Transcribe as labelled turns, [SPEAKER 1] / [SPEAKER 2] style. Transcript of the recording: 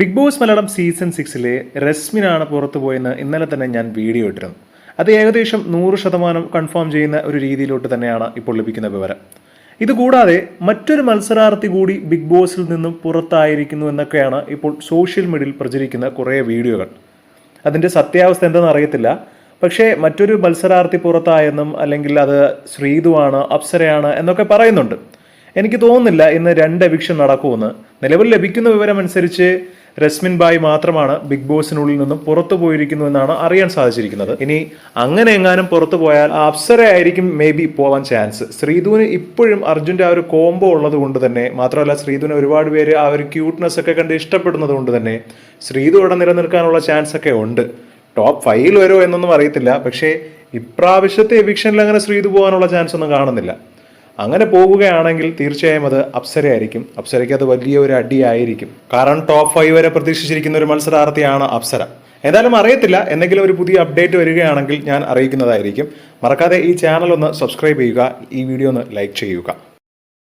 [SPEAKER 1] Big boss Malayalam season സിക്സിലെ രശ്മിനാണ് പുറത്തു പോയെന്ന് ഇന്നലെ തന്നെ ഞാൻ വീഡിയോ ഇട്ടിരുന്നു. അത് ഏകദേശം നൂറ് ശതമാനം കൺഫേം ചെയ്യുന്ന ഒരു രീതിയിലോട്ട് തന്നെയാണ് ഇപ്പോൾ ലഭിക്കുന്ന വിവരം. ഇതുകൂടാതെ മറ്റൊരു മത്സരാർത്ഥി കൂടി ബിഗ് ബോസിൽ നിന്നും പുറത്തായിരിക്കുന്നു എന്നൊക്കെയാണ് ഇപ്പോൾ സോഷ്യൽ മീഡിയയിൽ പ്രചരിക്കുന്ന കുറേ വീഡിയോകൾ. അതിന്റെ സത്യാവസ്ഥ എന്തെന്ന് അറിയത്തില്ല. പക്ഷേ മറ്റൊരു മത്സരാർത്ഥി പുറത്തായെന്നും അല്ലെങ്കിൽ അത് ശ്രീതുവാണ് അപ്സരയാണ് എന്നൊക്കെ പറയുന്നുണ്ട്. എനിക്ക് തോന്നുന്നില്ല ഇന്ന് രണ്ട് എവിക്ഷൻ നടക്കുമെന്ന്. നിലവിൽ ലഭിക്കുന്ന വിവരം അനുസരിച്ച് രസ്മിൻ ബായ് മാത്രമാണ് ബിഗ് ബോസിനുള്ളിൽ നിന്നും പുറത്തു പോയിരിക്കുന്നു എന്നാണ് അറിയാൻ സാധിച്ചിരിക്കുന്നത്. ഇനി അങ്ങനെ എങ്ങാനും പുറത്തു പോയാൽ അപ്സര ആയിരിക്കും മേ ബി പോവാൻ ചാൻസ്. ശ്രീധുവിന് ഇപ്പോഴും അർജുന്റെ ആ ഒരു കോംബോ ഉള്ളത് കൊണ്ട് തന്നെ മാത്രമല്ല ശ്രീധുവിന് ഒരുപാട് പേര് ആ ഒരു ക്യൂട്ട്നെസ് ഒക്കെ കണ്ട് ഇഷ്ടപ്പെടുന്നത് കൊണ്ട് തന്നെ ശ്രീധു ഇവിടെ നിലനിൽക്കാനുള്ള ചാൻസ് ഒക്കെ ഉണ്ട്. ടോപ്പ് ഫൈവിൽ വരുമോ എന്നൊന്നും അറിയത്തില്ല. പക്ഷേ ഇപ്രാവശ്യത്തെ എവിക്ഷനിൽ അങ്ങനെ ശ്രീധു പോകാനുള്ള ചാൻസ് ഒന്നും കാണുന്നില്ല. അങ്ങനെ പോവുകയാണെങ്കിൽ തീർച്ചയായും അത് അപ്സരയായിരിക്കും. അപ്സരയ്ക്ക് അത് വലിയ ഒരു അടിയായിരിക്കും. കാരണം ടോപ്പ് ഫൈവ് വരെ പ്രതീക്ഷിച്ചിരിക്കുന്ന ഒരു മത്സരാർത്ഥിയാണ് അപ്സര. ഏതായാലും അറിയത്തില്ല. എന്തെങ്കിലും ഒരു പുതിയ അപ്ഡേറ്റ് വരികയാണെങ്കിൽ ഞാൻ അറിയിക്കുന്നതായിരിക്കും. മറക്കാതെ ഈ ചാനൽ ഒന്ന് സബ്സ്ക്രൈബ് ചെയ്യുക. ഈ വീഡിയോ ഒന്ന് ലൈക്ക് ചെയ്യുക.